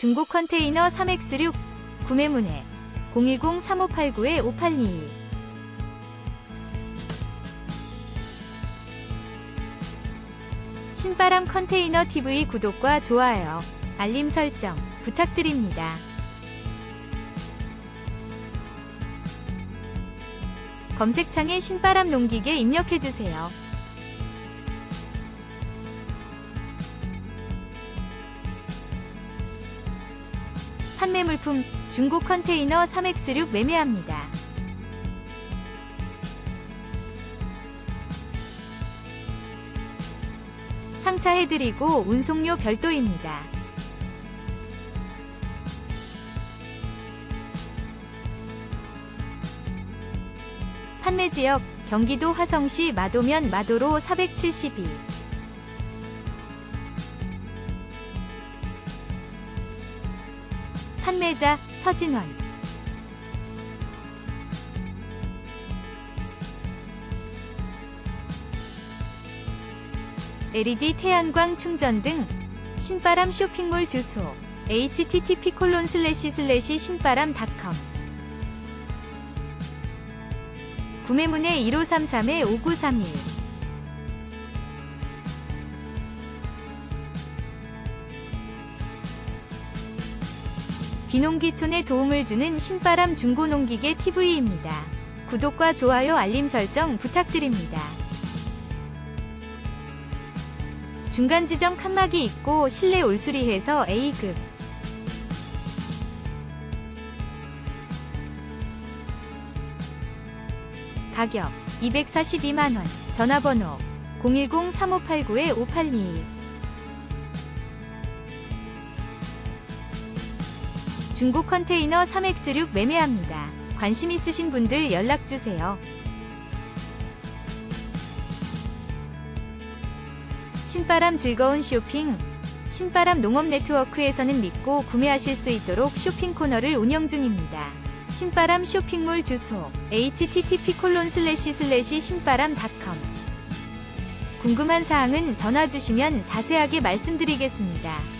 중고 컨테이너 3X6 구매문의 010-3589-5822 신바람 컨테이너 TV 구독과 좋아요, 알림 설정 부탁드립니다. 검색창에 신바람 농기계 입력해주세요. 판매 물품 중고 컨테이너 3X6 매매합니다. 상차해드리고 운송료 별도입니다. 판매 지역 경기도 화성시 마도면 마도로 472 판매자 서진원 LED 태양광 충전 등 신바람 쇼핑몰 주소 http 콜론 슬래시 슬래시 신바람닷컴. 구매문의 1533-5931 비농기촌에 도움을 주는 신바람 중고농기계 TV입니다. 구독과 좋아요 알림 설정 부탁드립니다. 중간 지점 칸막이 있고 실내 올수리해서 A급 가격 242만원 전화번호 010-3589-5822 중고 컨테이너 3X6 매매합니다. 관심 있으신 분들 연락주세요. 신바람 즐거운 쇼핑 신바람 농업 네트워크에서는 믿고 구매하실 수 있도록 쇼핑 코너를 운영 중입니다. 신바람 쇼핑몰 주소 http 신바람닷컴 궁금한 사항은 전화 주시면 자세하게 말씀드리겠습니다.